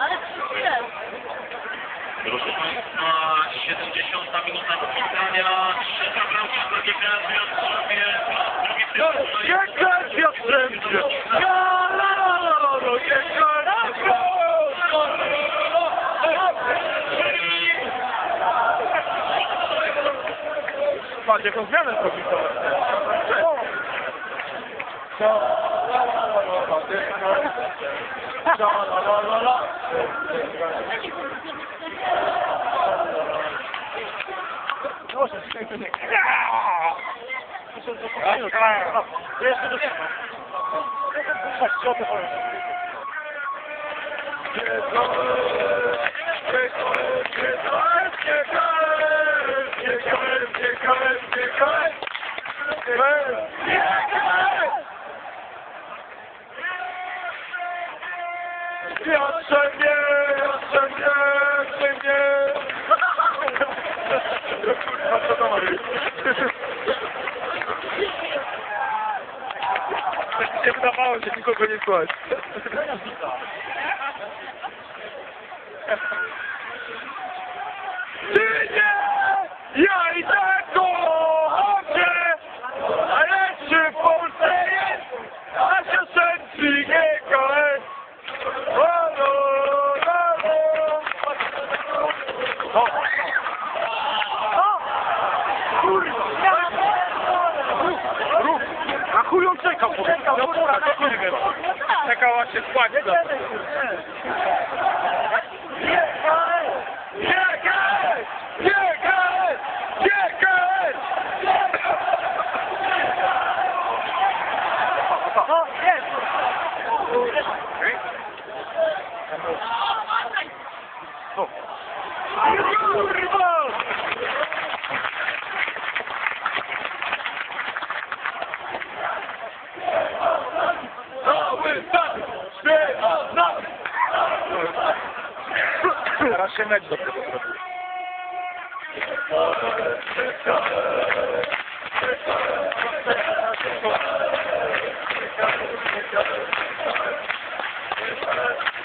Ale przyjdzie. Proszę Państwa, 70 minuta spotkania, trzecia bramka dla GPL w Piotrkowie, drugi tytuł. Jechać Piotrem! Ja, la, jaką zmianę zrobił to. Co? Jongens, dat is geen punt. Ja! Dat is een klaar. Dit is de Shot ervoor. Je kan Viens, Seigneur, Seigneur, Seigneur. C'est j'ai dit qu'on connaît quoi. O! O! Kurwa! Rób! Na chuj on czekał, Czekał, kurwa, na kurwa. Czekał, się składnie. Oh. Mükemmel bir dakika. Thank you.